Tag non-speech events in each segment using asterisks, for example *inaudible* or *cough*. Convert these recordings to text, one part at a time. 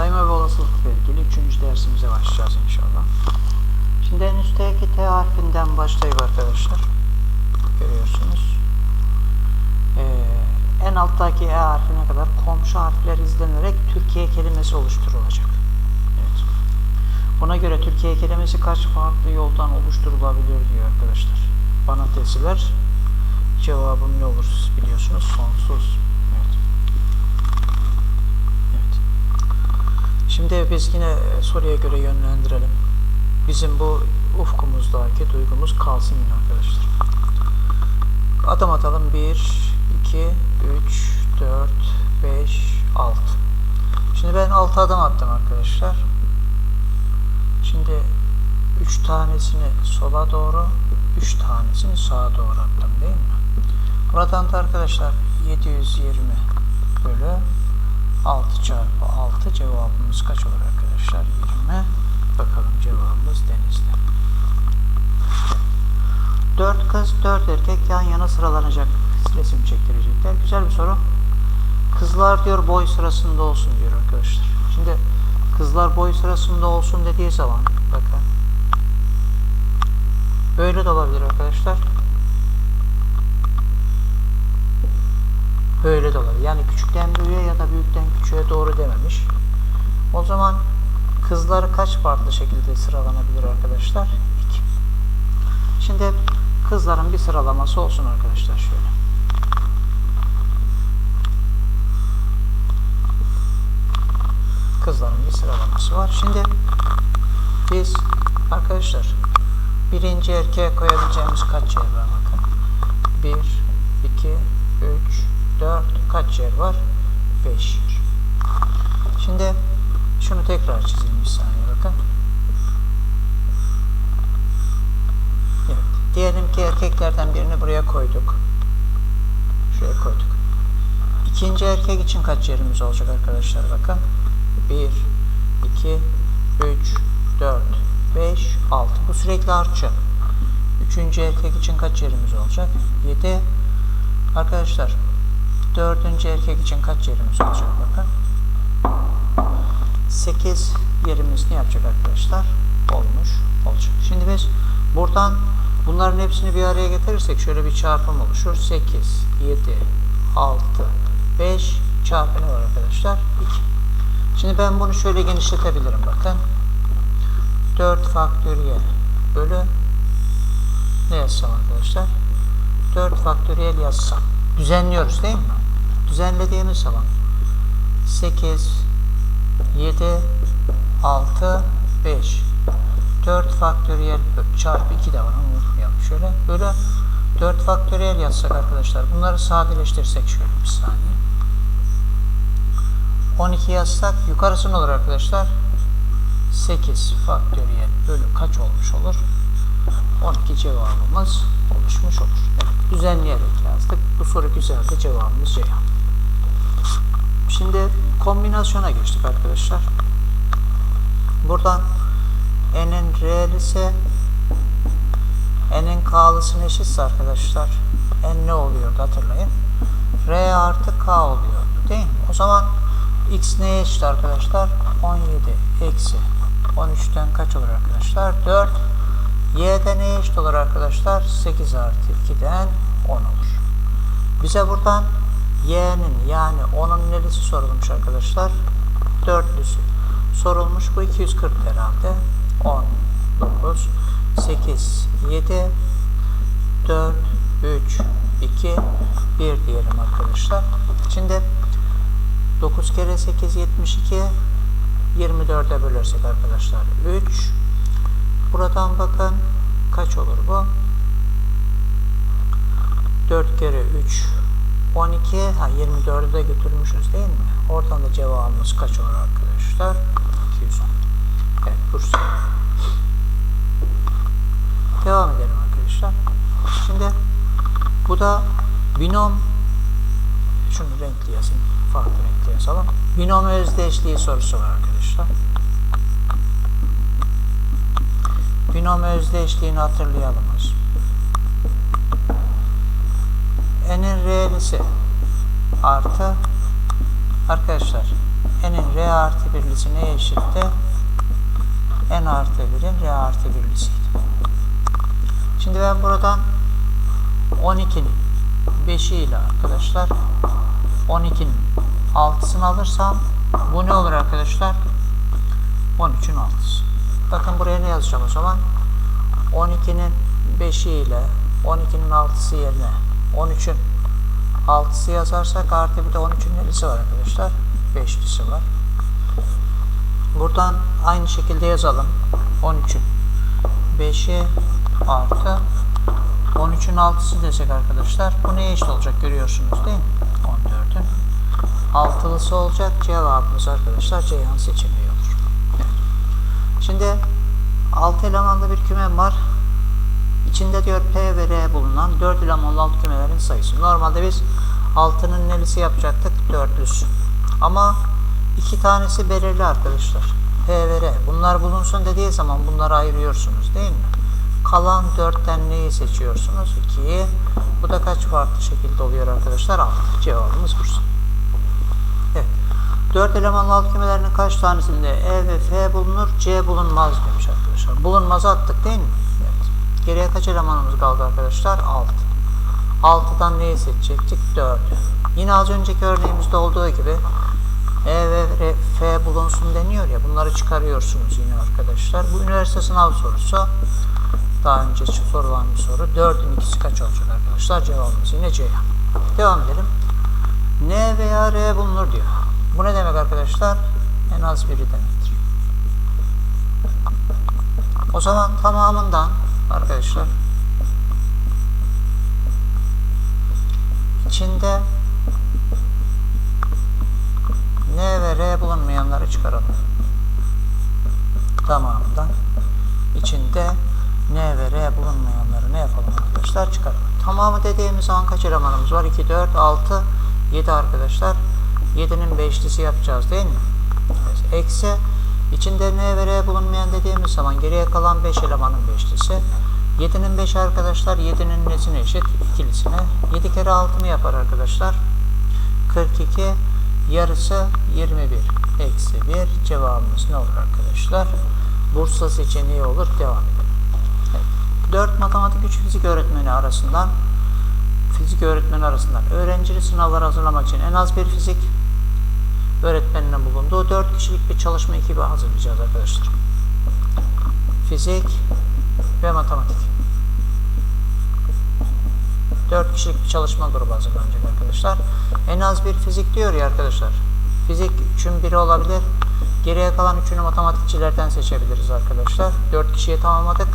Sayma ve olasılıkla ilgili 3. dersimize başlayacağız inşallah. Şimdi en üstteki T harfinden başlayıp arkadaşlar. Görüyorsunuz. Ee, en alttaki E harfine kadar komşu harfler izlenerek Türkiye kelimesi oluşturulacak. Evet. Buna göre Türkiye kelimesi kaç farklı yoldan oluşturulabilir diyor arkadaşlar. Bana tesiler cevabım ne olur biliyorsunuz sonsuz. Şimdi biz yine soruya göre yönlendirelim. Bizim bu ufkumuzdaki duygumuz kalsın yine arkadaşlar. Adım atalım. 1, 2, 3, 4, 5, 6. Şimdi ben 6 adım attım arkadaşlar. Şimdi 3 tanesini sola doğru, 3 tanesini sağa doğru attım değil mi? Buradan da arkadaşlar 720 bölü 6 çarpı 6 cevabımız kaç olur arkadaşlar? 20. Bakalım cevabımız denizde. 4 kız 4 erkek yan yana sıralanacak. Resim çektirecekler. Güzel bir soru. Kızlar diyor boy sırasında olsun diyor arkadaşlar. Şimdi kızlar boy sırasında olsun dediği zaman bakın. Böyle de olabilir arkadaşlar. Böyle de. Yani küçükten büyüğe ya da büyükten küçüğe doğru dememiş. O zaman kızlar kaç farklı şekilde sıralanabilir arkadaşlar? 2. Şimdi kızların bir sıralaması olsun arkadaşlar şöyle. Kızların bir sıralaması var. Şimdi biz arkadaşlar birinci erkeğe koyabileceğimiz kaç yer var bakın. 1, 2, 3, 4 kaç yer var? 5 yer. Şimdi şunu tekrar çizeyim bir saniye bakın. Evet. Diyelim ki erkeklerden birini buraya koyduk. Şuraya koyduk. İkinci erkek için kaç yerimiz olacak arkadaşlar bakın. 1, 2, 3, 4, 5, 6. Bu sürekli artacak. Üçüncü erkek için kaç yerimiz olacak? 7. Arkadaşlar dördüncü erkek için kaç yerimiz olacak bakın. 8 yerimiz ne yapacak arkadaşlar? Olmuş olacak. Şimdi biz buradan bunların hepsini bir araya getirirsek şöyle bir çarpım oluşur. 8, 7, 6, 5 çarpı ne var arkadaşlar? 2. Şimdi ben bunu şöyle genişletebilirim bakın. 4 faktöriyel bölü ne yazsam arkadaşlar? 4 faktöriyel yazsam. Düzenliyoruz değil mi? Düzenlediğimiz zaman 8, 7, 6, 5 4 faktöriyel çarpı 2 de var onu unutmayalım. Şöyle böyle 4 faktöriyel yazsak arkadaşlar bunları sadeleştirsek şöyle bir saniye. 12 yazsak yukarısı ne olur arkadaşlar? 8 faktöriyel bölü kaç olmuş olur? 12 cevabımız oluşmuş olur. Evet, düzenleyerek yazdık. Bu soru güzeldi. Cevabımız Ceyhan. Şimdi kombinasyona geçtik arkadaşlar. Buradan n'in reel ise n'in k'lısına eşitse arkadaşlar n ne oluyordu hatırlayın. r artı k oluyordu değil mi? O zaman x neye eşit arkadaşlar? 17 eksi 13'ten kaç olur arkadaşlar? 4 y'de neye eşit olur arkadaşlar? 8 artı 2'den 10 olur. Bize buradan y'nin yani 10'un neresi sorulmuş arkadaşlar? Dörtlüsü sorulmuş. Bu 240 herhalde. 10, 9, 8, 7, 4, 3, 2, 1 diyelim arkadaşlar. Şimdi 9 kere 8, 72, 24'e bölersek arkadaşlar 3. Buradan bakın kaç olur bu? 4 kere 3, 12, ha 24'ü de götürmüşüz değil mi? Oradan da cevabımız kaç olur arkadaşlar? 210. Evet Bursa. Devam edelim arkadaşlar. Şimdi bu da binom şunu renkli yazayım. Farklı renkli yazalım. Binom özdeşliği sorusu var arkadaşlar. Binom özdeşliğini hatırlayalımız. N'in reelisi artı arkadaşlar n'in r artı birlisi neye eşitti? n artı 1'in r artı birlisiydi. Şimdi ben buradan 12'nin 5'i ile arkadaşlar 12'nin 6'sını alırsam bu ne olur arkadaşlar? 13'ün 6'sı. Bakın buraya ne yazacağım o zaman? 12'nin 5'i ile 12'nin 6'sı yerine 13'ün 6'sı yazarsak artı bir de 13'ün neresi var arkadaşlar? 5'lisi var. Buradan aynı şekilde yazalım. 13'ün 5'i artı 13'ün 6'sı desek arkadaşlar. Bu neye eşit olacak görüyorsunuz değil mi? 14'ün altılısı olacak. Cevabımız arkadaşlar Ceyhan seçeneği olur. Şimdi 6 elemanlı bir kümem var. İçinde diyor P ve R bulunan 4 elemanlı alt kümelerin sayısı. Normalde biz 6'nın nelisi yapacaktık? 4'lüsü. Ama iki tanesi belirli arkadaşlar. P ve R. Bunlar bulunsun dediği zaman bunları ayırıyorsunuz değil mi? Kalan 4'ten neyi seçiyorsunuz? 2'yi. Bu da kaç farklı şekilde oluyor arkadaşlar? 6. Cevabımız Bursa. Evet. 4 elemanlı alt kümelerinin kaç tanesinde E ve F bulunur? C bulunmaz demiş arkadaşlar. Bulunmazı attık değil mi? Geriye kaç elemanımız kaldı arkadaşlar? 6. 6'dan neyi seçecektik? 4'ü. Yine az önceki örneğimizde olduğu gibi E ve F bulunsun deniyor ya bunları çıkarıyorsunuz yine arkadaşlar. Bu üniversite sınav sorusu. Daha önce sorulan bir soru. 4'ün ikisi kaç olacak arkadaşlar? Cevabımız yine C. Devam edelim. N veya R bulunur diyor. Bu ne demek arkadaşlar? En az biri demektir. O zaman tamamından arkadaşlar içinde N ve R bulunmayanları çıkaralım. Tamamından içinde N ve R bulunmayanları ne yapalım arkadaşlar? Çıkaralım. Tamamı dediğimiz zaman kaç elemanımız var? 2, 4, 6, 7 arkadaşlar. 7'nin 5'lisi yapacağız değil mi? Eksi içinde N ve R bulunmayan dediğimiz zaman geriye kalan 5 elemanın 5'lisi. 7'nin 5 arkadaşlar 7'nin nesine eşit? ikilisine. 7 kere 6 mı yapar arkadaşlar? 42 yarısı 21 eksi 1 cevabımız ne olur arkadaşlar? Bursa seçeneği olur. Devam edelim. Evet. 4 matematik 3 fizik öğretmeni arasından fizik öğretmeni arasından öğrencili sınavlar hazırlamak için en az bir fizik öğretmeninin bulunduğu 4 kişilik bir çalışma ekibi hazırlayacağız arkadaşlar. Fizik ve matematik. 4 kişilik bir çalışma grubu hazırlanacak arkadaşlar. En az bir fizik diyor ya arkadaşlar. Fizik 3'ün biri olabilir. Geriye kalan 3'ünü matematikçilerden seçebiliriz arkadaşlar. 4 kişiye tamamladık.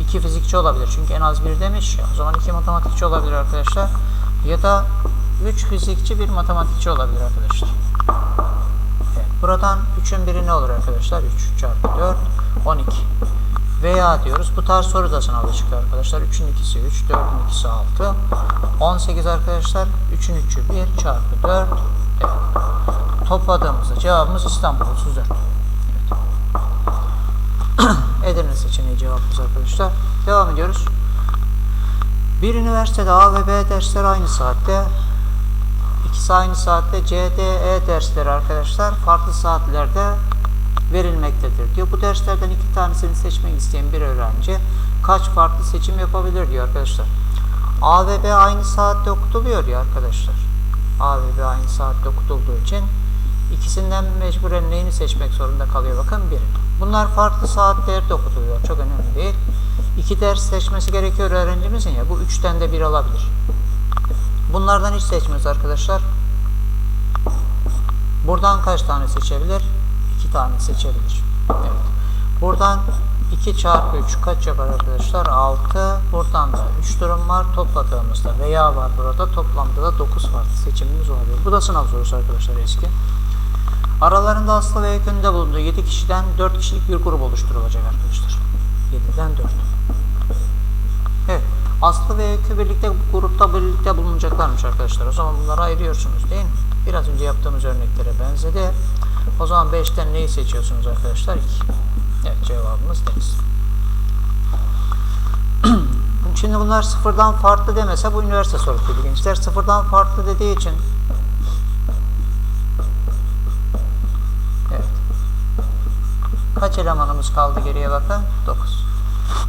2 fizikçi olabilir. Çünkü en az bir demiş. O zaman 2 matematikçi olabilir arkadaşlar. Ya da 3 fizikçi, 1 matematikçi olabilir arkadaşlar. Buradan 3'ün biri ne olur arkadaşlar? 3 çarpı 4, 12. Veya diyoruz. Bu tarz soru da sınavda çıktı arkadaşlar. 3'ün ikisi 3, 4'ün ikisi 6. 18 arkadaşlar. 3'ün 3'ü 1 çarpı 4. Evet. Topladığımızda cevabımız İstanbul 34. Evet. *clears throat* Edirne seçeneği cevabımız arkadaşlar. Devam ediyoruz. Bir üniversitede A ve B dersleri aynı saatte. İkisi aynı saatte C, D, E dersleri arkadaşlar farklı saatlerde verilmektedir diyor. Bu derslerden iki tanesini seçmek isteyen bir öğrenci kaç farklı seçim yapabilir diyor arkadaşlar. A ve B aynı saatte okutuluyor ya arkadaşlar. A ve B aynı saatte okutulduğu için ikisinden mecburen neyini seçmek zorunda kalıyor bakın birini. Bunlar farklı saatlerde okutuluyor. Çok önemli değil. İki ders seçmesi gerekiyor öğrencimizin ya. Bu üçten de bir alabilir. Bunlardan hiç seçmez arkadaşlar. Buradan kaç tane seçebilir? 2 tane seçebilir. Evet. Buradan 2 çarpı 3 kaç yapar arkadaşlar? 6. Buradan da 3 durum var. Topladığımızda veya var burada. Toplamda da 9 farklı seçimimiz olabilir. Bu da sınav sorusu arkadaşlar eski. Aralarında Aslı ve Öykü'nde bulunduğu 7 kişiden 4 kişilik bir grup oluşturulacak arkadaşlar. 7'den 4. Evet. Aslı ve Öykü birlikte grupta birlikte bulunacaklarmış arkadaşlar. O zaman bunları ayırıyorsunuz değil mi? Biraz önce yaptığımız örneklere benzedi. O zaman 5'ten neyi seçiyorsunuz arkadaşlar? 2. Evet cevabımız deniz. *clears throat* Şimdi bunlar sıfırdan farklı demese bu üniversite sorusuydu gençler. Sıfırdan farklı dediği için Kaç elemanımız kaldı geriye bakın? 9.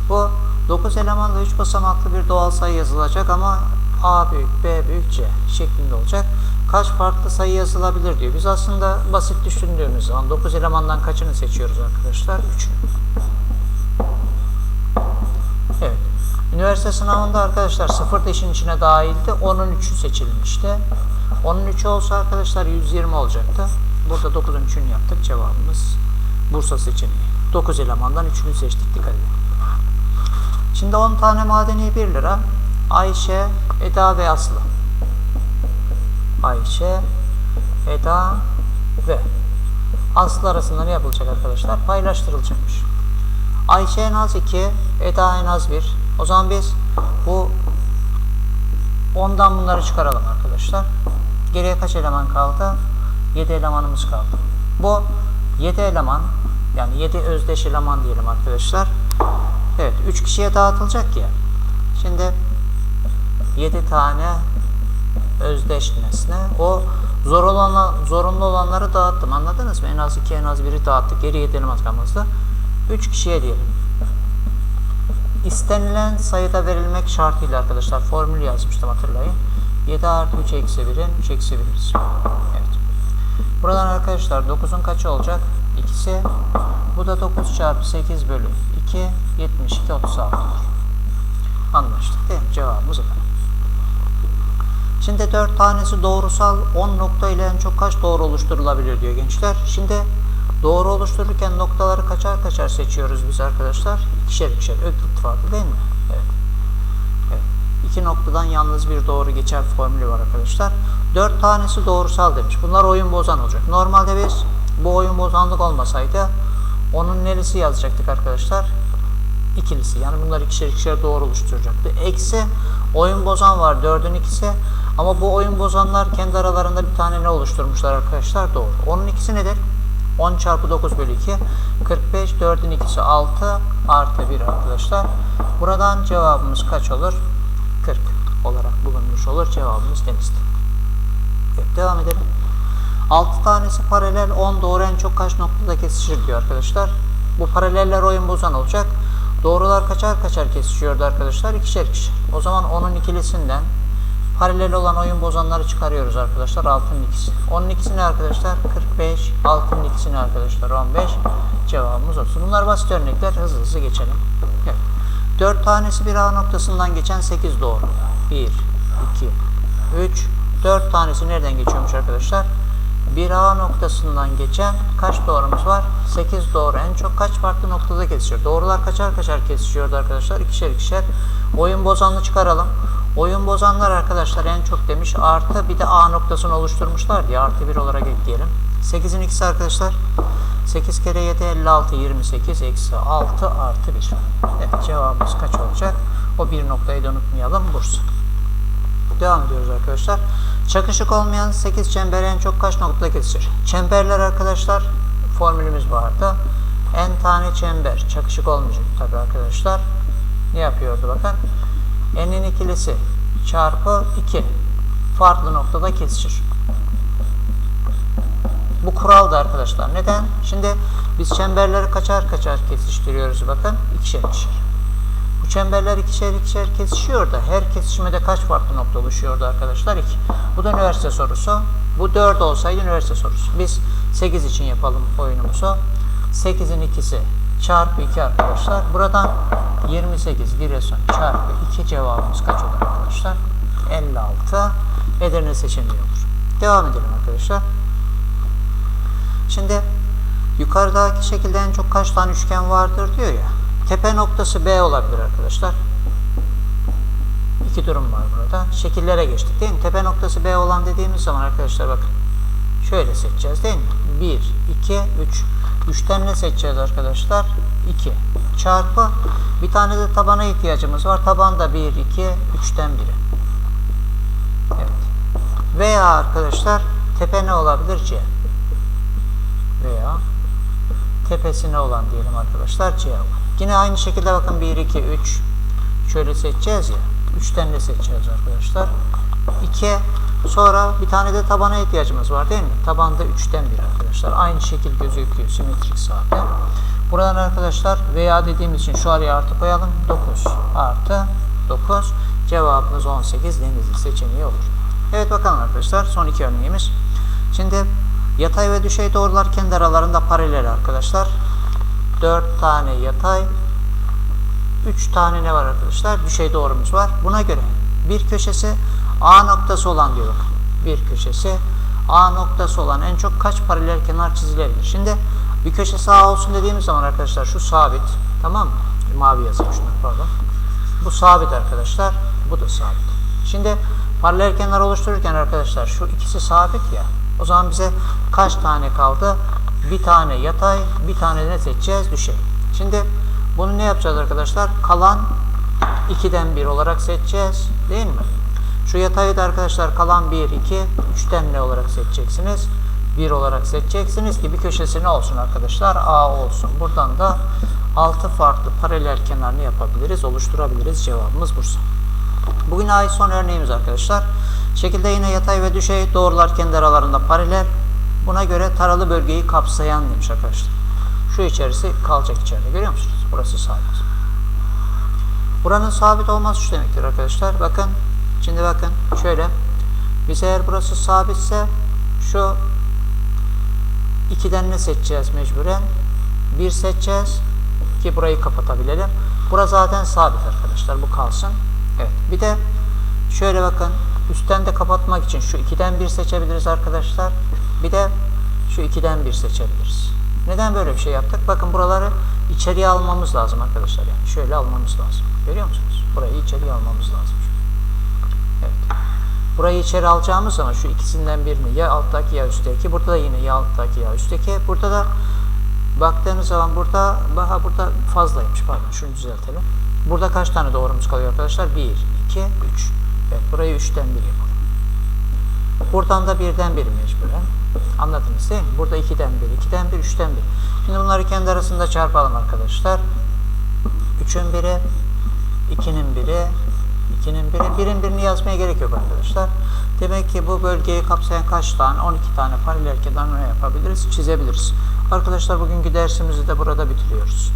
Bu 9 elemanlı 3 basamaklı bir doğal sayı yazılacak ama A büyük, B büyük, C şeklinde olacak. Kaç farklı sayı yazılabilir diyor. Biz aslında basit düşündüğümüz zaman 9 elemandan kaçını seçiyoruz arkadaşlar? 3'ünü. Evet. Üniversite sınavında arkadaşlar 0 da içine dahildi. Onun 3'ü seçilmişti. Onun 3'ü olsa arkadaşlar 120 olacaktı. Burada 9'un 3'ünü yaptık. Cevabımız Bursa seçeneği. 9 elemandan 3'ünü seçtik. Dikkat edin. Şimdi 10 tane madeni 1 lira. Ayşe, Eda ve Aslı. Ayşe, Eda ve Aslı arasında ne yapılacak arkadaşlar? Paylaştırılacakmış. Ayşe en az 2, Eda en az 1. O zaman biz bu ondan bunları çıkaralım arkadaşlar. Geriye kaç eleman kaldı? 7 elemanımız kaldı. Bu 7 eleman yani 7 özdeş eleman diyelim arkadaşlar. Evet 3 kişiye dağıtılacak ya. Şimdi 7 tane özdeş nesne. O zor olan, zorunlu olanları dağıttım. Anladınız mı? En az 2 en az 1'i dağıttık. Geri 7 eleman kalmazdı. 3 kişiye diyelim. İstenilen sayıda verilmek şartıyla arkadaşlar formülü yazmıştım hatırlayın. 7 artı 3 eksi 1'in 3 eksi 1'imiz. Evet. Buradan arkadaşlar 9'un kaçı olacak? İkisi. Bu da 9 çarpı 8 bölü 2 72 36 olur. Anlaştık değil mi? Cevabımız efendim. Şimdi 4 tanesi doğrusal 10 nokta ile en çok kaç doğru oluşturulabilir diyor gençler. Şimdi doğru oluştururken noktaları kaçar kaçar seçiyoruz biz arkadaşlar. İkişer ikişer öklit farkı değil mi? Evet. evet. İki noktadan yalnız bir doğru geçer formülü var arkadaşlar. 4 tanesi doğrusal demiş. Bunlar oyun bozan olacak. Normalde biz bu oyun bozanlık olmasaydı onun neresi yazacaktık arkadaşlar? ikilisi. Yani bunlar ikişer ikişer doğru oluşturacaktı. Eksi oyun bozan var 4'ün ikisi. Ama bu oyun bozanlar kendi aralarında bir tane ne oluşturmuşlar arkadaşlar? Doğru. Onun ikisi nedir? 10 çarpı 9 bölü 2. 45 4'ün ikisi 6 artı 1 arkadaşlar. Buradan cevabımız kaç olur? 40 olarak bulunmuş olur. Cevabımız denizdi. Evet, devam edelim. 6 tanesi paralel 10 doğru en çok kaç noktada kesişir diyor arkadaşlar. Bu paraleller oyun bozan olacak. Doğrular kaçar kaçar kesişiyordu arkadaşlar. ikişer ikişer. O zaman onun ikilisinden paralel olan oyun bozanları çıkarıyoruz arkadaşlar. Altının ikisi. Onun ikisi ne arkadaşlar? 45. Altının ikisi ne arkadaşlar? 15. Cevabımız olsun. Bunlar basit örnekler. Hızlı hızlı geçelim. Evet. 4 tanesi bir A noktasından geçen 8 doğru. 1, 2, 3, 4 tanesi nereden geçiyormuş arkadaşlar? Bir A noktasından geçen kaç doğrumuz var? 8 doğru. En çok kaç farklı noktada kesişiyor? Doğrular kaçar kaçar kesişiyordu arkadaşlar. İkişer ikişer. Oyun bozanlı çıkaralım. Oyun bozanlar arkadaşlar en çok demiş. Artı bir de A noktasını oluşturmuşlar diye. Artı 1 olarak ekleyelim. 8'in ikisi arkadaşlar. 8 kere 7 56 28 eksi 6 artı 1. Evet cevabımız kaç olacak? O bir noktayı da unutmayalım. Bursa. Devam ediyoruz arkadaşlar. Çakışık olmayan 8 çember en çok kaç noktada kesişir? Çemberler arkadaşlar formülümüz vardı. En tane çember çakışık olmayacak tabi arkadaşlar. Ne yapıyordu bakın. N'in ikilisi çarpı 2 farklı noktada kesişir. Bu kuraldı arkadaşlar. Neden? Şimdi biz çemberleri kaçar kaçar kesiştiriyoruz bakın. ikişer ikişer. Bu çemberler ikişer ikişer kesişiyor da her kesişmede kaç farklı nokta oluşuyordu arkadaşlar? 2. Bu da üniversite sorusu. Bu 4 olsaydı üniversite sorusu. Biz 8 için yapalım oyunumuzu. 8'in ikisi çarpı 2 arkadaşlar. Buradan 28 Giresun çarpı 2 cevabımız kaç olur arkadaşlar? 56 Edirne seçeneği olur. Devam edelim arkadaşlar. Şimdi yukarıdaki şekilde en çok kaç tane üçgen vardır diyor ya. Tepe noktası B olabilir arkadaşlar. İki durum var burada. Şekillere geçtik değil mi? Tepe noktası B olan dediğimiz zaman arkadaşlar bakın. Şöyle seçeceğiz değil mi? 1, 2, 3. 3'ten ne seçeceğiz arkadaşlar? 2. Çarpı. Bir tane de tabana ihtiyacımız var. Taban da 1, 2, 3'ten biri. Evet. Veya arkadaşlar tepe ne olabilir? C. Veya tepesine olan diyelim arkadaşlar C olan. Yine aynı şekilde bakın 1, 2, 3 şöyle seçeceğiz ya. 3'ten de seçeceğiz arkadaşlar. 2 sonra bir tane de tabana ihtiyacımız var değil mi? Tabanda 3'ten 1 arkadaşlar. Aynı şekil gözüküyor. Simetrik sahne. Buradan arkadaşlar veya dediğimiz için şu araya artı koyalım. 9 artı 9. Cevabımız 18 denizli seçeneği olur. Evet bakalım arkadaşlar son iki örneğimiz. Şimdi yatay ve düşey doğrular kendi aralarında paralel arkadaşlar. 4 tane yatay 3 tane ne var arkadaşlar? Düşey doğrumuz var. Buna göre bir köşesi A noktası olan diyor. Bir köşesi A noktası olan en çok kaç paralel kenar çizilebilir? Şimdi bir köşesi A olsun dediğimiz zaman arkadaşlar şu sabit. Tamam mı? Mavi yazayım şunu pardon. Bu sabit arkadaşlar. Bu da sabit. Şimdi paralel kenar oluştururken arkadaşlar şu ikisi sabit ya. O zaman bize kaç tane kaldı? Bir tane yatay, bir tane ne seçeceğiz? Düşey. Şimdi bunu ne yapacağız arkadaşlar? Kalan 2'den 1 olarak seçeceğiz. Değil mi? Şu yatayı da arkadaşlar kalan 1, 2, 3'ten ne olarak seçeceksiniz? 1 olarak seçeceksiniz ki bir köşesi ne olsun arkadaşlar? A olsun. Buradan da 6 farklı paralel kenar ne yapabiliriz? Oluşturabiliriz. Cevabımız Bursa. Bugün ait son örneğimiz arkadaşlar. Şekilde yine yatay ve düşey doğrular kendi aralarında paralel. Buna göre taralı bölgeyi kapsayan demiş arkadaşlar. Şu içerisi kalacak içeride. Görüyor musunuz? Burası sabit. Buranın sabit olması şu demektir arkadaşlar. Bakın. Şimdi bakın. Şöyle. Biz eğer burası sabitse şu 2'den ne seçeceğiz mecburen? 1 seçeceğiz ki burayı kapatabilelim. Burası zaten sabit arkadaşlar. Bu kalsın. Evet. Bir de şöyle bakın. Üstten de kapatmak için şu 2'den 1 seçebiliriz arkadaşlar. Bir de şu 2'den 1 seçebiliriz. Neden böyle bir şey yaptık? Bakın buraları içeriye almamız lazım arkadaşlar. Yani şöyle almamız lazım. Görüyor musunuz? Burayı içeriye almamız lazım. Evet. Burayı içeri alacağımız zaman şu ikisinden birini ya alttaki ya üstteki. Burada da yine ya alttaki ya üstteki. Burada da baktığınız zaman burada daha burada fazlaymış. Pardon şunu düzeltelim. Burada kaç tane doğrumuz kalıyor arkadaşlar? 1, 2, 3. Evet burayı 3'ten 1 yapalım. Buradan da birden bir mecburen. Anladınız değil mi? Burada 2'den 1, 2'den 1, 3'ten 1. Şimdi bunları kendi arasında çarpalım arkadaşlar. 3'ün biri, 2'nin biri, 2'nin biri, 1'in birini yazmaya gerek yok arkadaşlar. Demek ki bu bölgeyi kapsayan kaç tane? 12 tane paralel kenar yapabiliriz? Çizebiliriz. Arkadaşlar bugünkü dersimizi de burada bitiriyoruz.